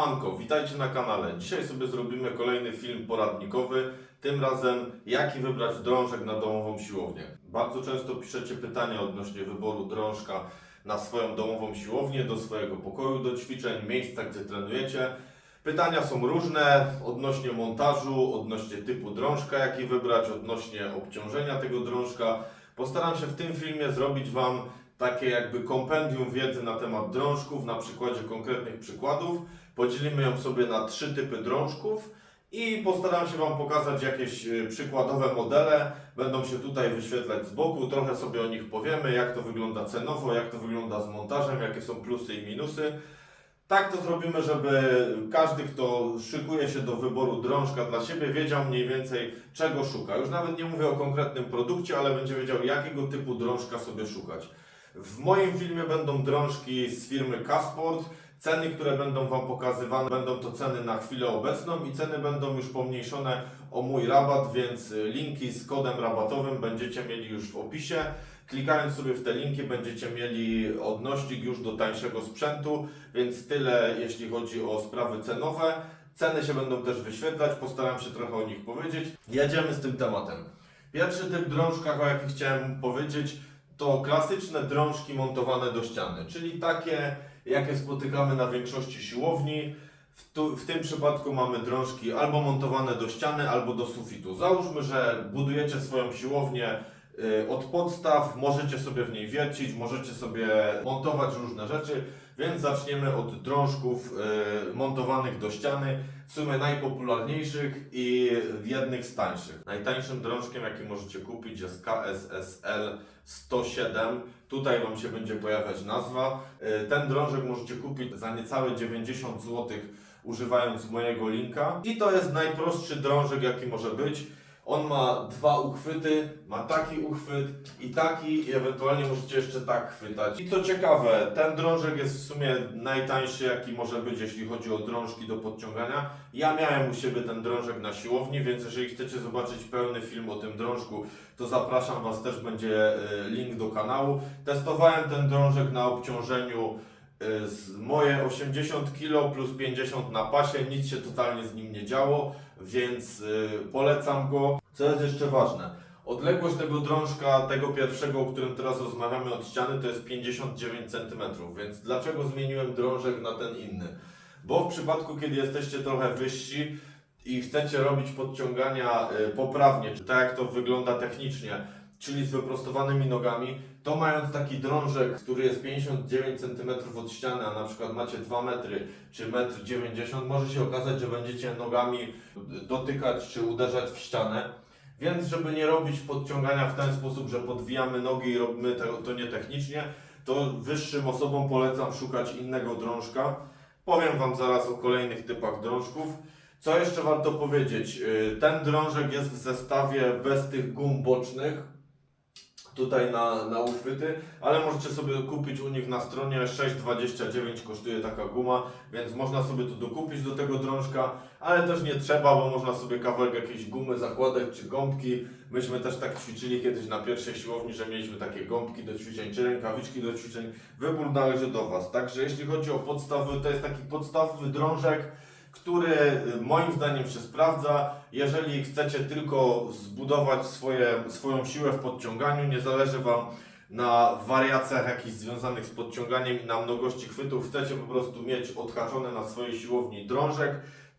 Siemanko, witajcie na kanale. Dzisiaj sobie zrobimy kolejny film poradnikowy. Tym razem jaki wybrać drążek na domową siłownię. Bardzo często piszecie pytania odnośnie wyboru drążka na swoją domową siłownię, do swojego pokoju do ćwiczeń, miejsca gdzie trenujecie. Pytania są różne odnośnie montażu, odnośnie typu drążka jaki wybrać, odnośnie obciążenia tego drążka. Postaram się w tym filmie zrobić Wam takie jakby kompendium wiedzy na temat drążków na przykładzie konkretnych przykładów. Podzielimy ją sobie na trzy typy drążków i postaram się Wam pokazać jakieś y, przykładowe modele. Będą się tutaj wyświetlać z boku, trochę sobie o nich powiemy, jak to wygląda cenowo, jak to wygląda z montażem, jakie są plusy i minusy. Tak to zrobimy, żeby każdy, kto szykuje się do wyboru drążka dla siebie, wiedział mniej więcej czego szuka. Już nawet nie mówię o konkretnym produkcie, ale będzie wiedział jakiego typu drążka sobie szukać. W moim filmie będą drążki z firmy Casport. Ceny, które będą Wam pokazywane, będą to ceny na chwilę obecną i ceny będą już pomniejszone o mój rabat, więc y, linki z kodem rabatowym będziecie mieli już w opisie. Klikając sobie w te linki będziecie mieli odnośnik już do tańszego sprzętu, więc tyle jeśli chodzi o sprawy cenowe. Ceny się będą też wyświetlać, postaram się trochę o nich powiedzieć. Jedziemy z tym tematem. Pierwszy typ drążka, o jakim chciałem powiedzieć, to klasyczne drążki montowane do ściany, czyli takie, jakie spotykamy na większości siłowni. W, tu, w tym przypadku mamy drążki albo montowane do ściany, albo do sufitu. Załóżmy, że budujecie swoją siłownię y, od podstaw, możecie sobie w niej wiercić, możecie sobie montować różne rzeczy, więc zaczniemy od drążków y, montowanych do ściany, w sumie najpopularniejszych i jednych z tańszych. Najtańszym drążkiem, jaki możecie kupić jest KSSL 107. Tutaj Wam się będzie pojawiać nazwa. Y, Ten drążek możecie kupić za niecałe 90 zł używając mojego linka. I to jest najprostszy drążek, jaki może być. On ma dwa uchwyty, ma taki uchwyt i taki i ewentualnie możecie jeszcze tak chwytać. I co ciekawe, ten drążek jest w sumie najtańszy jaki może być, jeśli chodzi o drążki do podciągania. Ja miałem u siebie ten drążek na siłowni, więc jeżeli chcecie zobaczyć pełny film o tym drążku, to zapraszam Was, też będzie y, link do kanału. Testowałem ten drążek na obciążeniu z moje 80 kg plus 50 na pasie, nic się totalnie z nim nie działo, więc y, polecam go. Co jest jeszcze ważne? Odległość tego drążka, tego pierwszego, o którym teraz rozmawiamy od ściany, to jest 59 cm, więc dlaczego zmieniłem drążek na ten inny? Bo w przypadku, kiedy jesteście trochę wyżsi i chcecie robić podciągania y, poprawnie, czy tak jak to wygląda technicznie, czyli z wyprostowanymi nogami, to mając taki drążek, który jest 59 cm od ściany, a na przykład macie 2 metry czy 1,90 m, może się okazać, że będziecie nogami dotykać czy uderzać w ścianę. Więc żeby nie robić podciągania w ten sposób, że podwijamy nogi i robimy to, to nietechnicznie, to wyższym osobom polecam szukać innego drążka. Powiem Wam zaraz o kolejnych typach drążków. Co jeszcze warto powiedzieć? Yy, Ten drążek jest w zestawie bez tych gum bocznych, tutaj na, na uchwyty, ale możecie sobie kupić u nich na stronie 6,29 kosztuje taka guma, więc można sobie to dokupić do tego drążka, ale też nie trzeba, bo można sobie kawałek jakiejś gumy zakładać czy gąbki. Myśmy też tak ćwiczyli kiedyś na pierwszej siłowni, że mieliśmy takie gąbki do ćwiczeń czy rękawiczki do ćwiczeń. Wybór należy do Was. Także jeśli chodzi o podstawy, to jest taki podstawowy drążek, który moim zdaniem się sprawdza. Jeżeli chcecie tylko zbudować swoje, swoją siłę w podciąganiu, nie zależy Wam na wariacjach jakichś związanych z podciąganiem i na mnogości chwytów, chcecie po prostu mieć odhaczony na swojej siłowni drążek,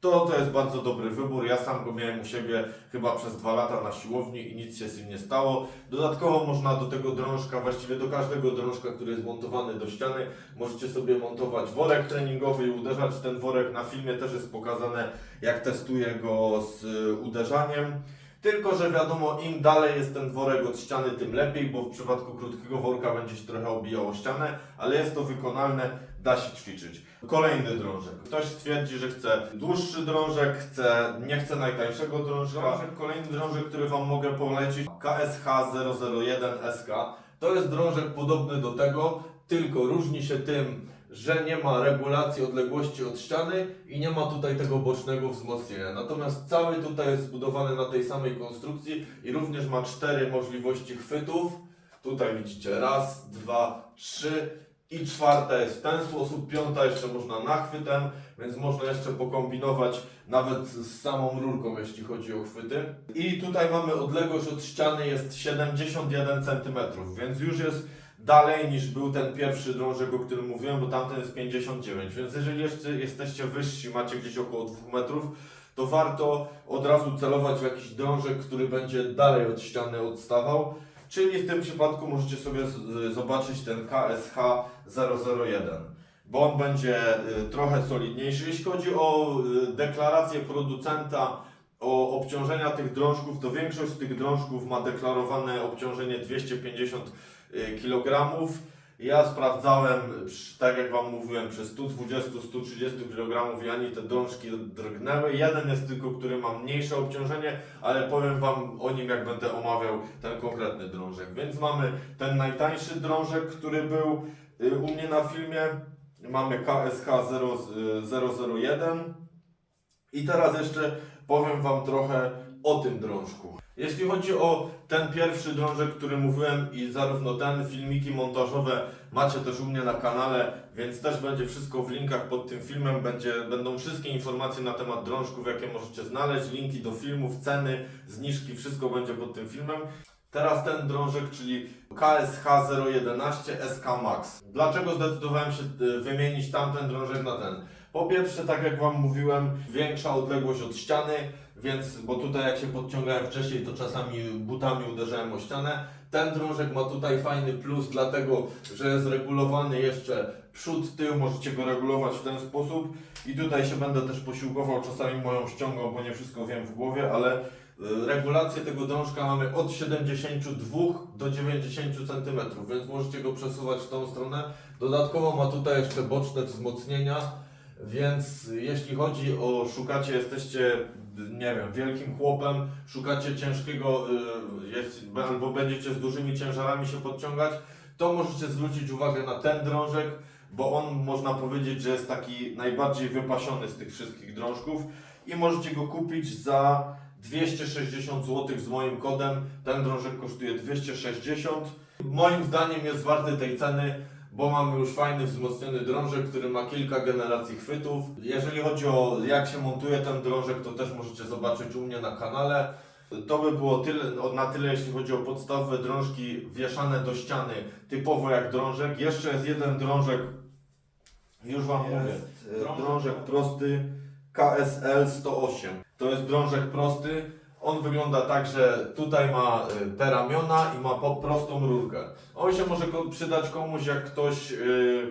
to to jest bardzo dobry wybór. Ja sam go miałem u siebie chyba przez dwa lata na siłowni i nic się z tym nie stało. Dodatkowo można do tego drążka, właściwie do każdego drążka, który jest montowany do ściany, możecie sobie montować worek treningowy i uderzać ten worek. Na filmie też jest pokazane, jak testuję go z y, uderzaniem. Tylko, że wiadomo, im dalej jest ten worek od ściany, tym lepiej, bo w przypadku krótkiego worka będzie się trochę obijało ścianę, ale jest to wykonalne, da się ćwiczyć. Kolejny drążek. Ktoś stwierdzi, że chce dłuższy drążek, chce, nie chce najtańszego drążka. Kolejny drążek, który Wam mogę polecić, KSH 001SK. To jest drążek podobny do tego, tylko różni się tym, że nie ma regulacji odległości od ściany i nie ma tutaj tego bocznego wzmocnienia. Natomiast cały tutaj jest zbudowany na tej samej konstrukcji i również ma cztery możliwości chwytów. Tutaj widzicie raz, dwa, trzy, I czwarta jest w ten sposób, piąta jeszcze można nachwytem, więc można jeszcze pokombinować nawet z samą rurką, jeśli chodzi o chwyty. I tutaj mamy odległość od ściany jest 71 cm, więc już jest dalej niż był ten pierwszy drążek, o którym mówiłem, bo tamten jest 59, więc jeżeli jeszcze jesteście wyżsi, macie gdzieś około 2 metrów, to warto od razu celować w jakiś drążek, który będzie dalej od ściany odstawał. Czyli w tym przypadku możecie sobie zobaczyć ten KSH 001, bo on będzie y, trochę solidniejszy. Jeśli chodzi o y, deklarację producenta o obciążenia tych drążków, to większość z tych drążków ma deklarowane obciążenie 250 kg. Ja sprawdzałem, tak jak Wam mówiłem, przy 120-130 kg i ani te drążki drgnęły. Jeden jest tylko, który ma mniejsze obciążenie, ale powiem Wam o nim, jak będę omawiał ten konkretny drążek. Więc mamy ten najtańszy drążek, który był y, u mnie na filmie. Mamy KSH 0, y, 001. I teraz jeszcze powiem Wam trochę o tym drążku. Jeśli chodzi o ten pierwszy drążek, który mówiłem i zarówno ten, filmiki montażowe macie też u mnie na kanale, więc też będzie wszystko w linkach pod tym filmem, będzie, będą wszystkie informacje na temat drążków, jakie możecie znaleźć, linki do filmów, ceny, zniżki, wszystko będzie pod tym filmem. Teraz ten drążek, czyli KSH 011 SK Max. Dlaczego zdecydowałem się y, wymienić tamten drążek na ten? Po pierwsze, tak jak Wam mówiłem, większa odległość od ściany, więc, bo tutaj jak się podciągałem wcześniej, to czasami butami uderzałem o ścianę. Ten drążek ma tutaj fajny plus, dlatego, że jest regulowany jeszcze przód, tył, możecie go regulować w ten sposób. I tutaj się będę też posiłkował czasami moją ściągą, bo nie wszystko wiem w głowie, ale y, regulację tego drążka mamy od 72 do 90 cm, więc możecie go przesuwać w tą stronę. Dodatkowo ma tutaj jeszcze boczne wzmocnienia, więc jeśli chodzi o szukacie, jesteście, nie wiem, wielkim chłopem, szukacie ciężkiego, y, jest, albo będziecie z dużymi ciężarami się podciągać, to możecie zwrócić uwagę na ten drążek, bo on można powiedzieć, że jest taki najbardziej wypasiony z tych wszystkich drążków i możecie go kupić za 260 zł z moim kodem. Ten drążek kosztuje 260. Moim zdaniem jest warty tej ceny, bo mamy już fajny wzmocniony drążek, który ma kilka generacji chwytów. Jeżeli chodzi o jak się montuje ten drążek, to też możecie zobaczyć u mnie na kanale. To by było tyle, o- na tyle, jeśli chodzi o podstawowe drążki wieszane do ściany, typowo jak drążek. Jeszcze jest jeden drążek, już Wam mówię, Jest, e, drążek. drążek prosty KSL 108. To jest drążek prosty. On wygląda tak, że tutaj ma e, te ramiona i ma po prostą rurkę. On się może przydać komuś, jak ktoś e,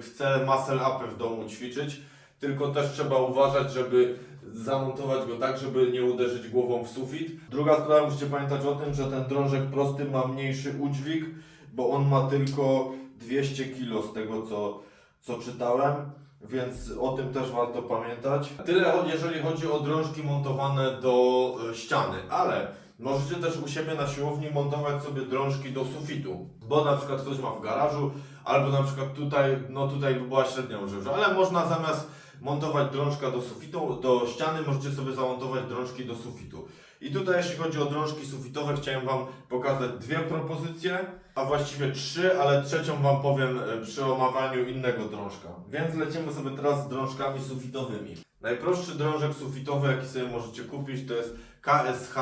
chce muscle upy w domu ćwiczyć, tylko też trzeba uważać, żeby zamontować go tak, żeby nie uderzyć głową w sufit. Druga sprawa, musicie pamiętać o tym, że ten drążek prosty ma mniejszy udźwig, bo on ma tylko 200 kg z tego co, co czytałem. Więc o tym też warto pamiętać. Tyle jeżeli chodzi o drążki montowane do e, ściany, ale możecie też u siebie na siłowni montować sobie drążki do sufitu, bo na przykład ktoś ma w garażu, albo na przykład tutaj, no tutaj by była średnia używać, ale można zamiast montować drążka do sufitu, do ściany, możecie sobie zamontować drążki do sufitu. I tutaj jeśli chodzi o drążki sufitowe, chciałem Wam pokazać dwie propozycje, a właściwie trzy, ale trzecią Wam powiem e, przy omawianiu innego drążka. Więc lecimy sobie teraz z drążkami sufitowymi. Najprostszy drążek sufitowy, jaki sobie możecie kupić, to jest KSH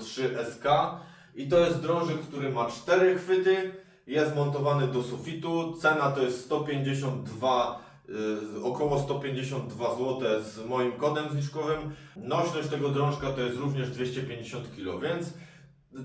003 SK i to jest drążek, który ma cztery chwyty, jest montowany do sufitu, cena to jest 152 y, około 152 zł z moim kodem zniżkowym. Nośność tego drążka to jest również 250 kg, więc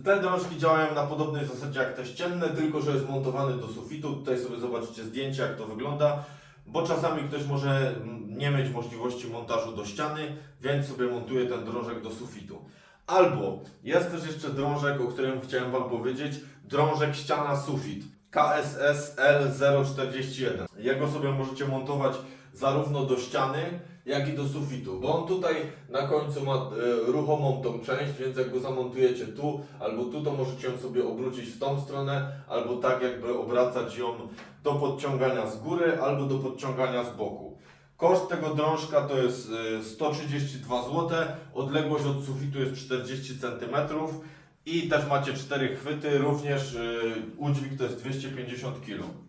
te drążki działają na podobnej zasadzie jak te ścienne, tylko że jest montowany do sufitu. Tutaj sobie zobaczycie zdjęcie, jak to wygląda, bo czasami ktoś może nie mieć możliwości montażu do ściany, więc sobie montuje ten drążek do sufitu. Albo jest też jeszcze drążek, o którym chciałem Wam powiedzieć, drążek ściana-sufit. KSS L041. Jego sobie możecie montować zarówno do ściany, jak i do sufitu, bo on tutaj na końcu ma e, ruchomą tą część, więc jak go zamontujecie tu albo tu, to możecie ją sobie obrócić w tą stronę, albo tak jakby obracać ją do podciągania z góry, albo do podciągania z boku. Koszt tego drążka to jest e, 132 zł, odległość od sufitu jest 40 cm i też macie cztery chwyty, również e, udźwig to jest 250 kg.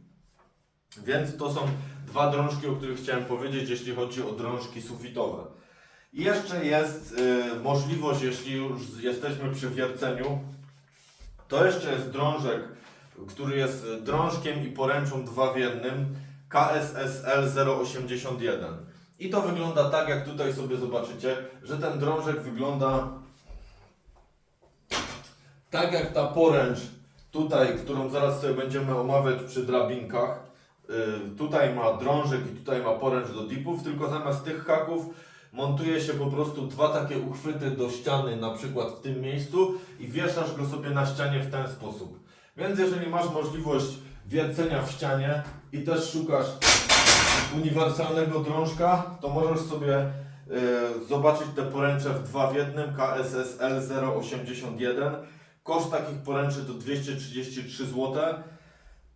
Więc to są dwa drążki, o których chciałem powiedzieć, jeśli chodzi o drążki sufitowe. I jeszcze jest y, możliwość, jeśli już jesteśmy przy wierceniu, to jeszcze jest drążek, który jest drążkiem i poręczą dwa w jednym KSSL 081. I to wygląda tak, jak tutaj sobie zobaczycie, że ten drążek wygląda tak jak ta poręcz tutaj, którą zaraz sobie będziemy omawiać przy drabinkach. Yy, tutaj ma drążek i tutaj ma poręcz do dipów, tylko zamiast tych haków montuje się po prostu dwa takie uchwyty do ściany, na przykład w tym miejscu i wieszasz go sobie na ścianie w ten sposób. Więc jeżeli masz możliwość wiercenia w ścianie i też szukasz uniwersalnego drążka, to możesz sobie e, zobaczyć te poręcze w 2 w 1 KSSL 081. Koszt takich poręczy to 233 zł.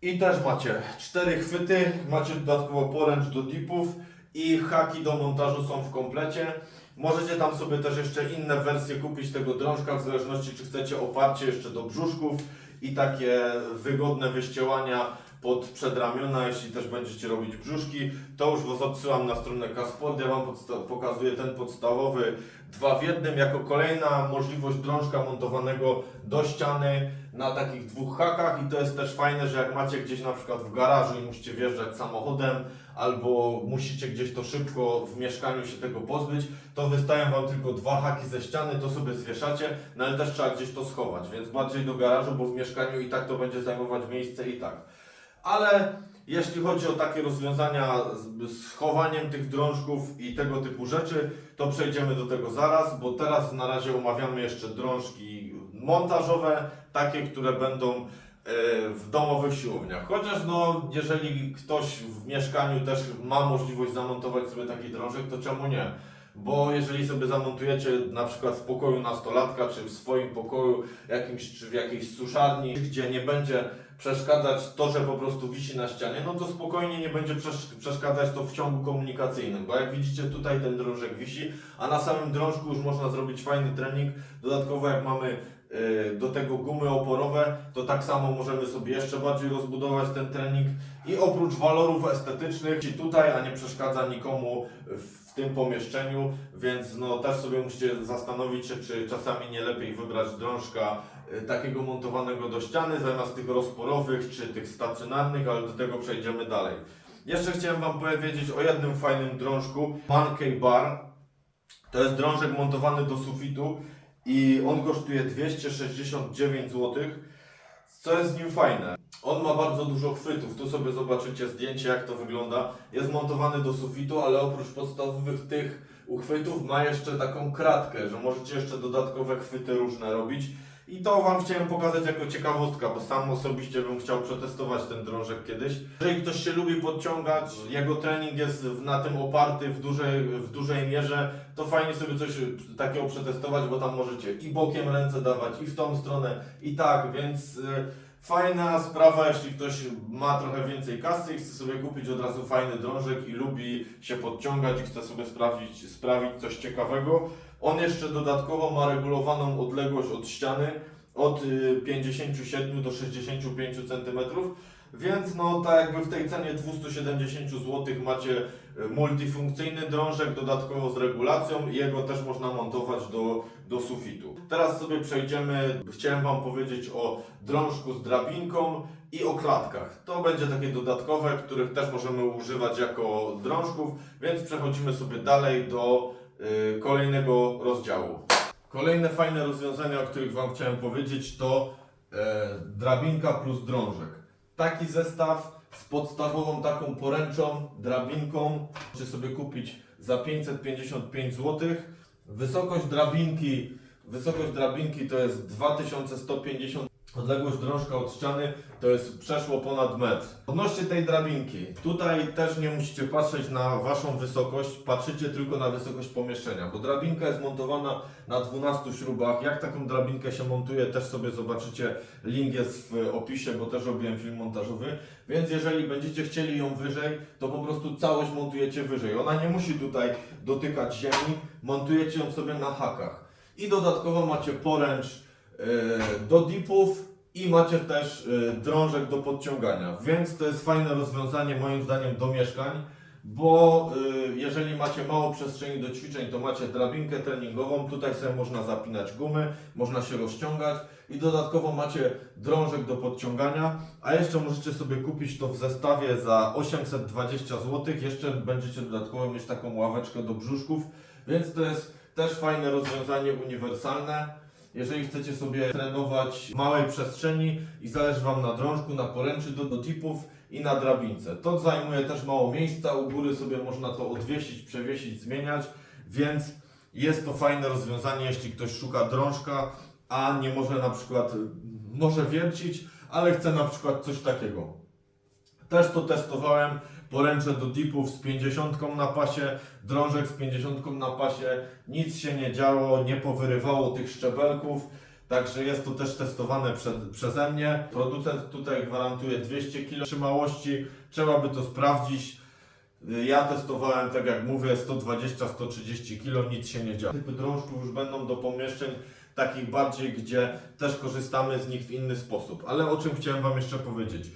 I też macie cztery chwyty, macie dodatkowo poręcz do dipów i haki do montażu są w komplecie. Możecie tam sobie też jeszcze inne wersje kupić tego drążka, w zależności czy chcecie oparcie jeszcze do brzuszków i takie wygodne wyściełania pod przedramiona, jeśli też będziecie robić brzuszki, to już Was odsyłam na stronę Kasport. Ja Wam pokazuję ten podstawowy dwa w jednym jako kolejna możliwość drążka montowanego do ściany na takich dwóch hakach i to jest też fajne, że jak macie gdzieś na przykład w garażu i musicie wjeżdżać samochodem albo musicie gdzieś to szybko w mieszkaniu się tego pozbyć, to wystają Wam tylko dwa haki ze ściany, to sobie zwieszacie, no ale też trzeba gdzieś to schować, więc bardziej do garażu, bo w mieszkaniu i tak to będzie zajmować miejsce i tak. Ale jeśli chodzi o takie rozwiązania z, chowaniem tych drążków i tego typu rzeczy, to przejdziemy do tego zaraz, bo teraz na razie omawiamy jeszcze drążki montażowe, takie, które będą e, w domowych siłowniach. Chociaż no, jeżeli ktoś w mieszkaniu też ma możliwość zamontować sobie taki drążek, to czemu nie? Bo jeżeli sobie zamontujecie na przykład w pokoju nastolatka, czy w swoim pokoju jakimś, czy w jakiejś suszarni, gdzie nie będzie przeszkadzać to, że po prostu wisi na ścianie, no to spokojnie nie będzie przesz- przeszkadzać to w ciągu komunikacyjnym, bo jak widzicie tutaj ten drążek wisi, a na samym drążku już można zrobić fajny trening. Dodatkowo jak mamy y, do tego gumy oporowe, to tak samo możemy sobie jeszcze bardziej rozbudować ten trening i oprócz walorów estetycznych i tutaj, a nie przeszkadza nikomu w tym pomieszczeniu, więc no też sobie musicie zastanowić się, czy czasami nie lepiej wybrać drążka takiego montowanego do ściany zamiast tych rozporowych czy tych stacjonarnych, ale do tego przejdziemy dalej. Jeszcze chciałem Wam powiedzieć o jednym fajnym drążku, Pancake Bar. To jest drążek montowany do sufitu i on kosztuje 269 zł. Co jest z nim fajne? On ma bardzo dużo chwytów. Tu sobie zobaczycie zdjęcie, jak to wygląda. Jest montowany do sufitu, ale oprócz podstawowych tych uchwytów ma jeszcze taką kratkę, że możecie jeszcze dodatkowe chwyty różne robić. I to Wam chciałem pokazać jako ciekawostka, bo sam osobiście bym chciał przetestować ten drążek kiedyś. Jeżeli ktoś się lubi podciągać, jego trening jest na tym oparty w dużej, w dużej mierze, to fajnie sobie coś takiego przetestować, bo tam możecie i bokiem ręce dawać, i w tą stronę, i tak, więc y, fajna sprawa, jeśli ktoś ma trochę więcej kasy i chce sobie kupić od razu fajny drążek i lubi się podciągać i chce sobie sprawić, sprawić coś ciekawego. On jeszcze dodatkowo ma regulowaną odległość od ściany od y, 57 do 65 cm. Więc no tak jakby w tej cenie 270 zł macie y, multifunkcyjny drążek dodatkowo z regulacją i jego też można montować do, do sufitu. Teraz sobie przejdziemy, chciałem Wam powiedzieć o drążku z drabinką i o klatkach. To będzie takie dodatkowe, których też możemy używać jako drążków, więc przechodzimy sobie dalej do y, kolejnego rozdziału. Kolejne fajne rozwiązania, o których Wam chciałem powiedzieć, to e, drabinka plus drążek. Taki zestaw z podstawową taką poręczą, drabinką, możecie sobie kupić za 555 zł. Wysokość drabinki, wysokość drabinki to jest 2150 Odległość drążka od ściany to jest przeszło ponad metr. Odnośnie tej drabinki, tutaj też nie musicie patrzeć na Waszą wysokość, patrzycie tylko na wysokość pomieszczenia, bo drabinka jest montowana na 12 śrubach. Jak taką drabinkę się montuje, też sobie zobaczycie, link jest w opisie, bo też robiłem film montażowy. Więc jeżeli będziecie chcieli ją wyżej, to po prostu całość montujecie wyżej. Ona nie musi tutaj dotykać ziemi, montujecie ją sobie na hakach. I dodatkowo macie poręcz do dipów i macie też y, drążek do podciągania, więc to jest fajne rozwiązanie moim zdaniem do mieszkań, bo y, jeżeli macie mało przestrzeni do ćwiczeń, to macie drabinkę treningową, tutaj sobie można zapinać gumy, można się rozciągać i dodatkowo macie drążek do podciągania, a jeszcze możecie sobie kupić to w zestawie za 820 zł, jeszcze będziecie dodatkowo mieć taką ławeczkę do brzuszków, więc to jest też fajne rozwiązanie uniwersalne. Jeżeli chcecie sobie trenować w małej przestrzeni i zależy Wam na drążku, na poręczy do, do tipów i na drabince. To zajmuje też mało miejsca, u góry sobie można to odwiesić, przewiesić, zmieniać, więc jest to fajne rozwiązanie, jeśli ktoś szuka drążka, a nie może na przykład, może wiercić, ale chce na przykład coś takiego. Też to testowałem, poręcze do dipów z 50 na pasie, drążek z 50 na pasie, nic się nie działo, nie powyrywało tych szczebelków, także jest to też testowane przed, przeze mnie. Producent tutaj gwarantuje 200 kg trzymałości, trzeba by to sprawdzić. Ja testowałem, tak jak mówię, 120-130 kg, nic się nie działo. Typy drążków już będą do pomieszczeń takich bardziej, gdzie też korzystamy z nich w inny sposób. Ale o czym chciałem Wam jeszcze powiedzieć?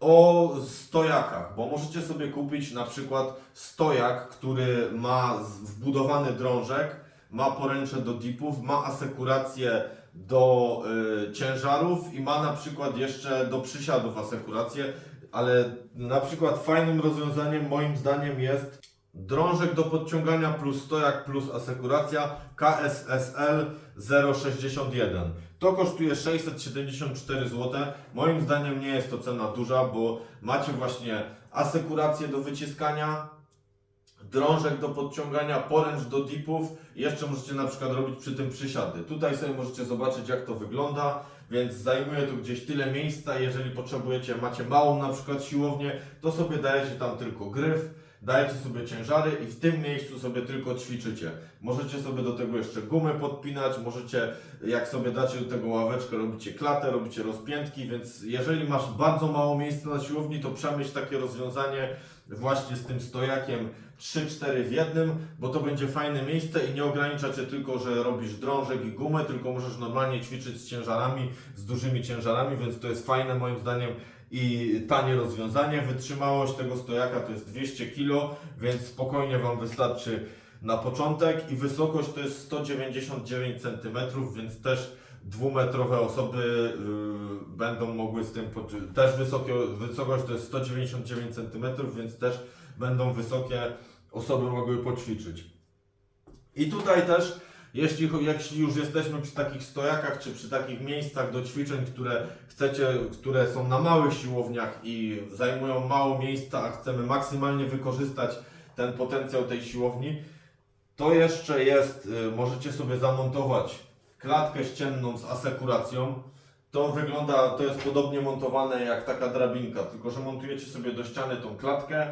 O stojakach, bo możecie sobie kupić na przykład stojak, który ma wbudowany drążek, ma poręcze do dipów, ma asekurację do y, ciężarów i ma na przykład jeszcze do przysiadów asekurację, ale na przykład fajnym rozwiązaniem moim zdaniem jest drążek do podciągania plus stojak plus asekuracja KSSL 061. To kosztuje 674 zł. Moim zdaniem nie jest to cena duża, bo macie właśnie asekurację do wyciskania, drążek do podciągania, poręcz do dipów jeszcze możecie na przykład robić przy tym przysiady. Tutaj sobie możecie zobaczyć jak to wygląda, więc zajmuje to gdzieś tyle miejsca. Jeżeli potrzebujecie, macie małą na przykład siłownię, to sobie dajecie tam tylko gryf, dajecie sobie ciężary i w tym miejscu sobie tylko ćwiczycie. Możecie sobie do tego jeszcze gumy podpinać, możecie, jak sobie dacie do tego ławeczkę, robicie klatę, robicie rozpiętki, więc jeżeli masz bardzo mało miejsca na siłowni, to przemyśl takie rozwiązanie właśnie z tym stojakiem 3-4 w jednym, bo to będzie fajne miejsce i nie ogranicza Cię tylko, że robisz drążek i gumę, tylko możesz normalnie ćwiczyć z ciężarami, z dużymi ciężarami, więc to jest fajne moim zdaniem i tanie rozwiązanie. Wytrzymałość tego stojaka to jest 200 kg, więc spokojnie Wam wystarczy na początek i wysokość to jest 199 cm, więc też dwumetrowe osoby yy, będą mogły z tym też wysokie, wysokość to jest 199 cm, więc też będą wysokie osoby mogły poćwiczyć. I tutaj też, jeśli, jeśli już jesteśmy przy takich stojakach, czy przy takich miejscach do ćwiczeń, które chcecie, które są na małych siłowniach i zajmują mało miejsca, a chcemy maksymalnie wykorzystać ten potencjał tej siłowni, to jeszcze jest, y, możecie sobie zamontować klatkę ścienną z asekuracją. To wygląda, to jest podobnie montowane jak taka drabinka, tylko że montujecie sobie do ściany tą klatkę.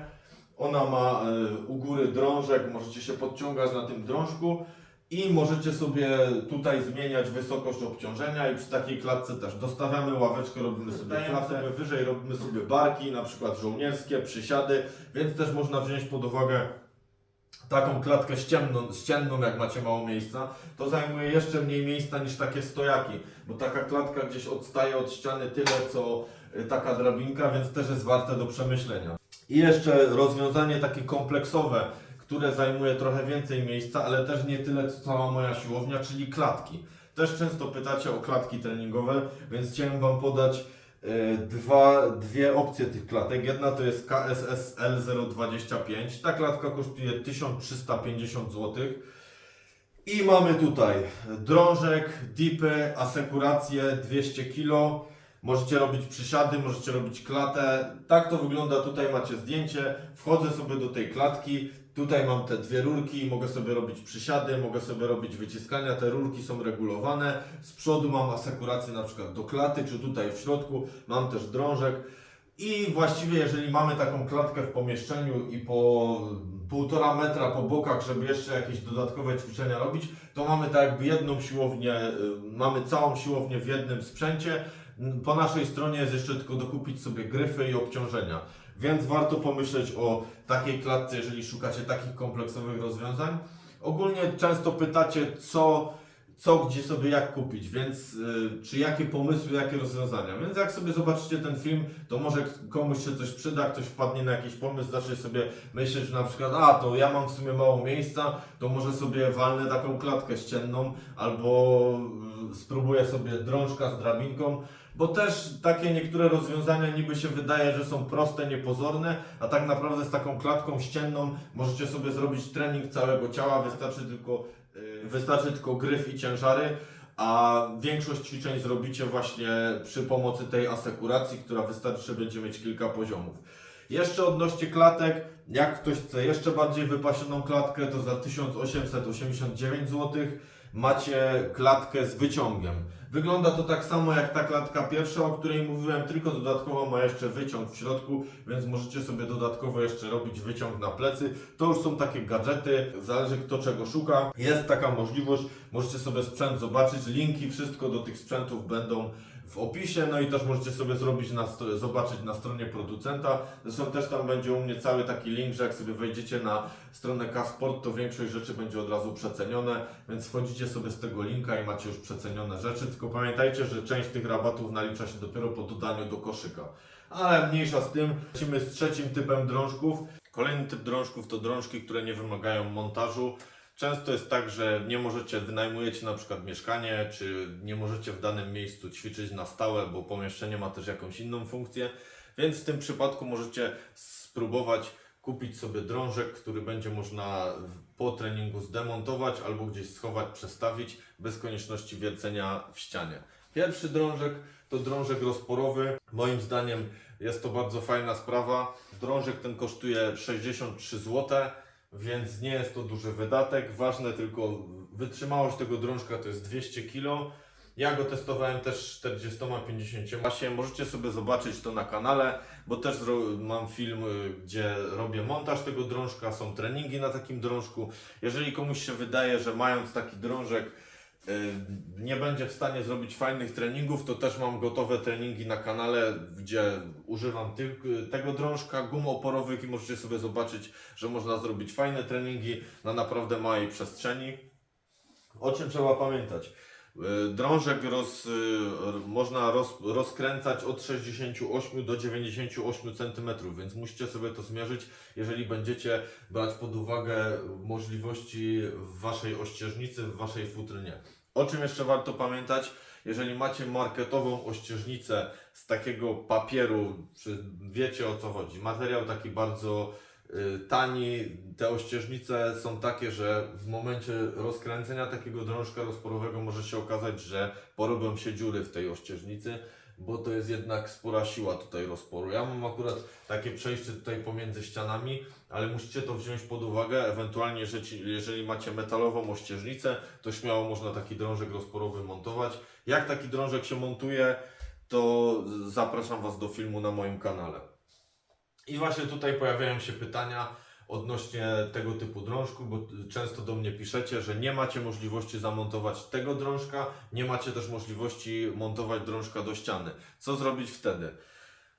Ona ma y, u góry drążek, możecie się podciągać na tym drążku i możecie sobie tutaj zmieniać wysokość obciążenia i przy takiej klatce też dostawiamy ławeczkę, robimy sobie klatę, wyżej robimy sobie barki, na przykład żołnierskie, przysiady, więc też można wziąć pod uwagę taką klatkę ścienną, ścienną, jak macie mało miejsca, to zajmuje jeszcze mniej miejsca niż takie stojaki, bo taka klatka gdzieś odstaje od ściany tyle, co y, taka drabinka, więc też jest warte do przemyślenia. I jeszcze rozwiązanie takie kompleksowe, które zajmuje trochę więcej miejsca, ale też nie tyle, co cała moja siłownia, czyli klatki. Też często pytacie o klatki treningowe, więc chciałem Wam podać e, dwa, dwie opcje tych klatek. Jedna to jest KSSL 025. Ta klatka kosztuje 1350 zł. I mamy tutaj drążek, dipy, asekurację 200 kg. Możecie robić przysiady, możecie robić klatę. Tak to wygląda. Tutaj macie zdjęcie. Wchodzę sobie do tej klatki. Tutaj mam te dwie rurki, mogę sobie robić przysiady, mogę sobie robić wyciskania. Te rurki są regulowane. Z przodu mam asekurację na przykład do klaty, czy tutaj w środku mam też drążek. I właściwie, jeżeli mamy taką klatkę w pomieszczeniu i po półtora metra po bokach, żeby jeszcze jakieś dodatkowe ćwiczenia robić, to mamy tak jakby jedną siłownię, y, mamy całą siłownię w jednym sprzęcie. Po naszej stronie jest jeszcze tylko dokupić sobie gryfy i obciążenia. Więc warto pomyśleć o takiej klatce, jeżeli szukacie takich kompleksowych rozwiązań. Ogólnie często pytacie, co co, gdzie sobie, jak kupić, więc y, czy jakie pomysły, jakie rozwiązania. Więc jak sobie zobaczycie ten film, to może komuś się coś przyda, ktoś wpadnie na jakiś pomysł, zacznie sobie myśleć, że na przykład, a to ja mam w sumie mało miejsca, to może sobie walnę taką klatkę ścienną, albo y, spróbuję sobie drążka z drabinką, bo też takie niektóre rozwiązania niby się wydaje, że są proste, niepozorne, a tak naprawdę z taką klatką ścienną możecie sobie zrobić trening całego ciała, wystarczy tylko, y, wystarczy tylko gryf i ciężary, a większość ćwiczeń zrobicie właśnie przy pomocy tej asekuracji, która wystarczy, będzie mieć kilka poziomów. Jeszcze odnośnie klatek, jak ktoś chce jeszcze bardziej wypasioną klatkę, to za 1889 zł macie klatkę z wyciągiem. Wygląda to tak samo jak ta klatka pierwsza, o której mówiłem, tylko dodatkowo ma jeszcze wyciąg w środku, więc możecie sobie dodatkowo jeszcze robić wyciąg na plecy. To już są takie gadżety, zależy kto czego szuka. Jest taka możliwość, możecie sobie sprzęt zobaczyć, linki, wszystko do tych sprzętów będą w opisie, no i też możecie sobie zrobić na, zobaczyć na stronie producenta. Zresztą też tam będzie u mnie cały taki link, że jak sobie wejdziecie na stronę Kasport, to większość rzeczy będzie od razu przecenione, więc wchodzicie sobie z tego linka i macie już przecenione rzeczy, tylko pamiętajcie, że część tych rabatów nalicza się dopiero po dodaniu do koszyka. Ale mniejsza z tym, lecimy z trzecim typem drążków. Kolejny typ drążków to drążki, które nie wymagają montażu. Często jest tak, że nie możecie, wynajmujecie na przykład mieszkanie, czy nie możecie w danym miejscu ćwiczyć na stałe, bo pomieszczenie ma też jakąś inną funkcję, więc w tym przypadku możecie spróbować kupić sobie drążek, który będzie można po treningu zdemontować albo gdzieś schować, przestawić bez konieczności wiercenia w ścianie. Pierwszy drążek to drążek rozporowy. Moim zdaniem jest to bardzo fajna sprawa. Drążek ten kosztuje 63 zł, więc nie jest to duży wydatek. Ważne tylko wytrzymałość tego drążka to jest 200 kg. Ja go testowałem też 40-50 masie. Możecie sobie zobaczyć to na kanale, bo też mam film, y, gdzie robię montaż tego drążka, są treningi na takim drążku. Jeżeli komuś się wydaje, że mając taki drążek nie będzie w stanie zrobić fajnych treningów, to też mam gotowe treningi na kanale, gdzie używam tych, tego drążka, gum oporowych i możecie sobie zobaczyć, że można zrobić fajne treningi na naprawdę małej przestrzeni. O czym trzeba pamiętać? Y, Drążek roz, y, można roz, rozkręcać od 68 do 98 cm, więc musicie sobie to zmierzyć, jeżeli będziecie brać pod uwagę możliwości w waszej ościeżnicy, w waszej futrynie. O czym jeszcze warto pamiętać? Jeżeli macie marketową ościeżnicę z takiego papieru, czy wiecie o co chodzi, materiał taki bardzo y, tani, te ościeżnice są takie, że w momencie rozkręcenia takiego drążka rozporowego może się okazać, że porobią się dziury w tej ościeżnicy, bo to jest jednak spora siła tutaj rozporu. Ja mam akurat takie przejście tutaj pomiędzy ścianami, ale musicie to wziąć pod uwagę, ewentualnie jeżeli, jeżeli macie metalową ościeżnicę, to śmiało można taki drążek rozporowy montować. Jak taki drążek się montuje, to zapraszam Was do filmu na moim kanale. I właśnie tutaj pojawiają się pytania odnośnie tego typu drążku, bo często do mnie piszecie, że nie macie możliwości zamontować tego drążka, nie macie też możliwości montować drążka do ściany. Co zrobić wtedy?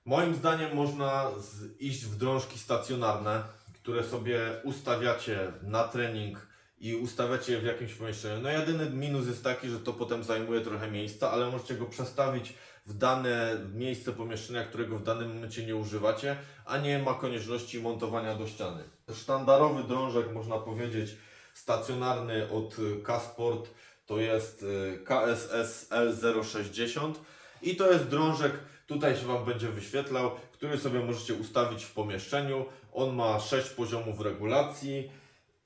Moim zdaniem można iść w drążki stacjonarne, które sobie ustawiacie na trening i ustawiacie je w jakimś pomieszczeniu. No jedyny minus jest taki, że to potem zajmuje trochę miejsca, ale możecie go przestawić w dane miejsce pomieszczenia, którego w danym momencie nie używacie, a nie ma konieczności montowania do ściany. Sztandarowy drążek, można powiedzieć, stacjonarny od Kasport to jest y, KSS L060 i to jest drążek, tutaj się Wam będzie wyświetlał, który sobie możecie ustawić w pomieszczeniu. On ma 6 poziomów regulacji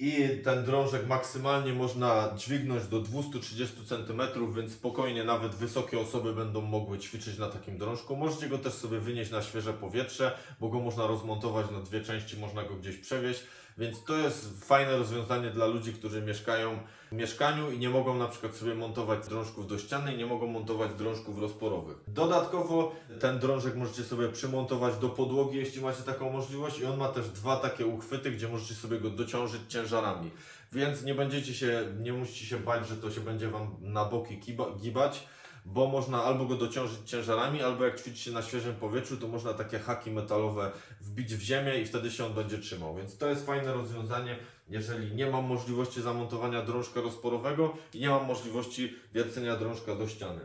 i ten drążek maksymalnie można dźwignąć do 230 cm, więc spokojnie nawet wysokie osoby będą mogły ćwiczyć na takim drążku. Możecie go też sobie wynieść na świeże powietrze, bo go można rozmontować na dwie części, można go gdzieś przewieźć. Więc to jest fajne rozwiązanie dla ludzi, którzy mieszkają w mieszkaniu i nie mogą na przykład sobie montować drążków do ściany i nie mogą montować drążków rozporowych. Dodatkowo ten drążek możecie sobie przymontować do podłogi, jeśli macie taką możliwość i on ma też dwa takie uchwyty, gdzie możecie sobie go dociążyć ciężarami. Więc nie będziecie się, nie musicie się bać, że to się będzie Wam na boki gibać, bo można albo go dociążyć ciężarami, albo jak ćwiczycie na świeżym powietrzu, to można takie haki metalowe wbić w ziemię i wtedy się on będzie trzymał. Więc to jest fajne rozwiązanie, jeżeli nie mam możliwości zamontowania drążka rozporowego i nie mam możliwości wiercenia drążka do ściany.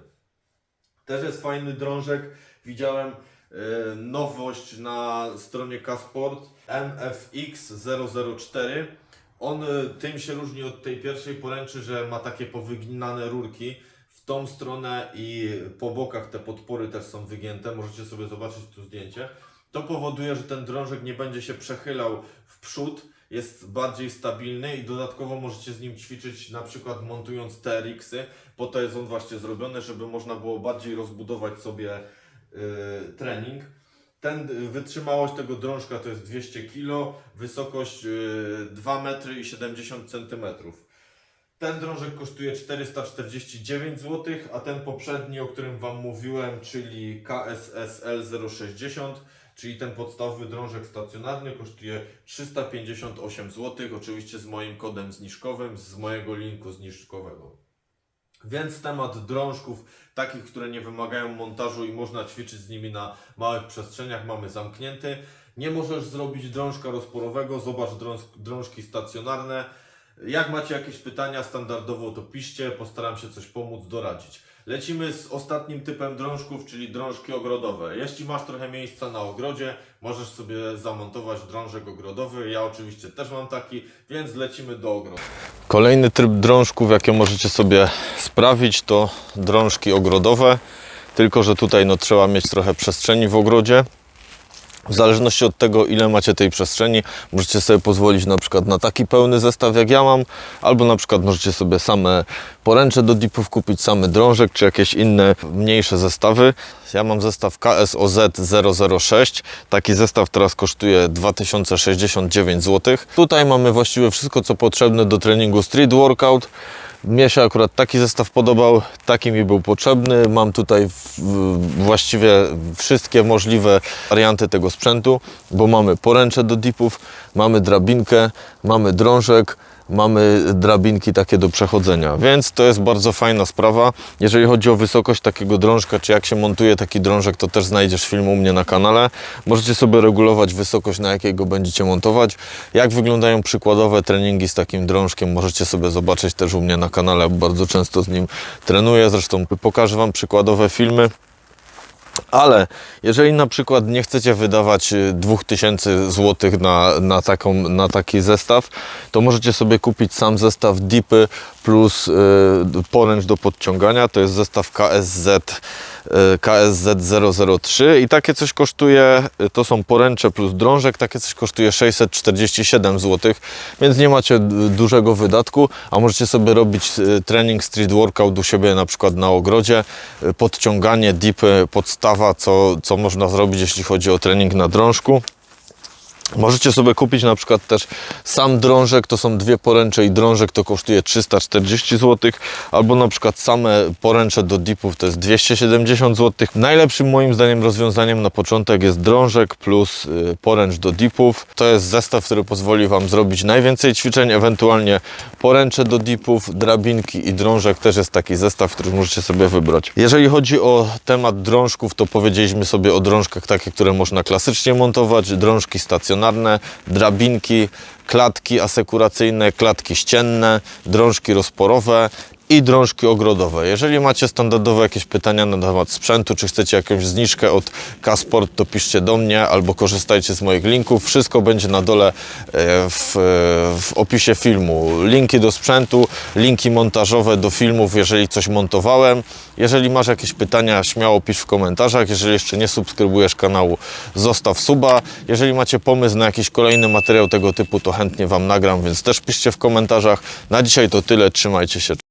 Też jest fajny drążek. Widziałem e, nowość na stronie Kasport MFX004. On e, tym się różni od tej pierwszej poręczy, że ma takie powyginane rurki tą stronę i po bokach te podpory też są wygięte. Możecie sobie zobaczyć tu zdjęcie. To powoduje, że ten drążek nie będzie się przechylał w przód, jest bardziej stabilny i dodatkowo możecie z nim ćwiczyć na przykład montując TRX-y, po to jest on właśnie zrobiony, żeby można było bardziej rozbudować sobie yy, trening. Ten y, wytrzymałość tego drążka to jest 200 kg, wysokość yy, 2 metry i 70 cm. Ten drążek kosztuje 449 zł, a ten poprzedni, o którym Wam mówiłem, czyli KSSL 060, czyli ten podstawowy drążek stacjonarny kosztuje 358 zł, oczywiście z moim kodem zniżkowym, z mojego linku zniżkowego. Więc temat drążków, takich, które nie wymagają montażu i można ćwiczyć z nimi na małych przestrzeniach, mamy zamknięty. Nie możesz zrobić drążka rozporowego, zobacz drąż, drążki stacjonarne. Jak macie jakieś pytania standardowo, to piszcie, postaram się coś pomóc, doradzić. Lecimy z ostatnim typem drążków, czyli drążki ogrodowe. Jeśli masz trochę miejsca na ogrodzie, możesz sobie zamontować drążek ogrodowy. Ja oczywiście też mam taki, więc lecimy do ogrodu. Kolejny tryb drążków, jakie możecie sobie sprawić, to drążki ogrodowe. Tylko, że tutaj no, trzeba mieć trochę przestrzeni w ogrodzie. W zależności od tego, ile macie tej przestrzeni, możecie sobie pozwolić na przykład na taki pełny zestaw, jak ja mam, albo na przykład możecie sobie same poręcze do dipów kupić, samy drążek, czy jakieś inne mniejsze zestawy. Ja mam zestaw KSOZ 006. Taki zestaw teraz kosztuje 2069 zł. Tutaj mamy właściwie wszystko, co potrzebne do treningu street workout. Mnie się akurat taki zestaw podobał, taki mi był potrzebny. Mam tutaj właściwie wszystkie możliwe warianty tego sprzętu, bo mamy poręcze do dipów, mamy drabinkę, mamy drążek, mamy drabinki takie do przechodzenia, więc to jest bardzo fajna sprawa. Jeżeli chodzi o wysokość takiego drążka, czy jak się montuje taki drążek, to też znajdziesz film u mnie na kanale. Możecie sobie regulować wysokość, na jakiej go będziecie montować. Jak wyglądają przykładowe treningi z takim drążkiem, możecie sobie zobaczyć też u mnie na kanale, bardzo często z nim trenuję. Zresztą pokażę Wam przykładowe filmy. Ale jeżeli na przykład nie chcecie wydawać y, 2000 zł na, na, taką, na taki zestaw, to możecie sobie kupić sam zestaw Dipy plus y, poręcz do podciągania. To jest zestaw KSZ, y, KSZ 003 i takie coś kosztuje, y, to są poręcze plus drążek, takie coś kosztuje 647 zł, więc nie macie dużego wydatku, a możecie sobie robić y, trening street workout u siebie na przykład na ogrodzie, podciąganie, dipy, podstawa, co, co można zrobić jeśli chodzi o trening na drążku. Możecie sobie kupić na przykład też sam drążek, to są dwie poręcze i drążek to kosztuje 340 zł, albo na przykład same poręcze do dipów to jest 270 zł. Najlepszym moim zdaniem rozwiązaniem na początek jest drążek plus y, poręcz do dipów. To jest zestaw, który pozwoli Wam zrobić najwięcej ćwiczeń, ewentualnie poręcze do dipów, drabinki i drążek też jest taki zestaw, który możecie sobie wybrać. Jeżeli chodzi o temat drążków, to powiedzieliśmy sobie o drążkach takie, które można klasycznie montować, drążki stacjonarne, drabinki, klatki asekuracyjne, klatki ścienne, drążki rozporowe i drążki ogrodowe. Jeżeli macie standardowe jakieś pytania na temat sprzętu, czy chcecie jakąś zniżkę od Kasport, to piszcie do mnie albo korzystajcie z moich linków. Wszystko będzie na dole e, w, w opisie filmu. Linki do sprzętu, linki montażowe do filmów, jeżeli coś montowałem. Jeżeli masz jakieś pytania, śmiało pisz w komentarzach. Jeżeli jeszcze nie subskrybujesz kanału, zostaw suba. Jeżeli macie pomysł na jakiś kolejny materiał tego typu, to chętnie Wam nagram, więc też piszcie w komentarzach. Na dzisiaj to tyle, trzymajcie się.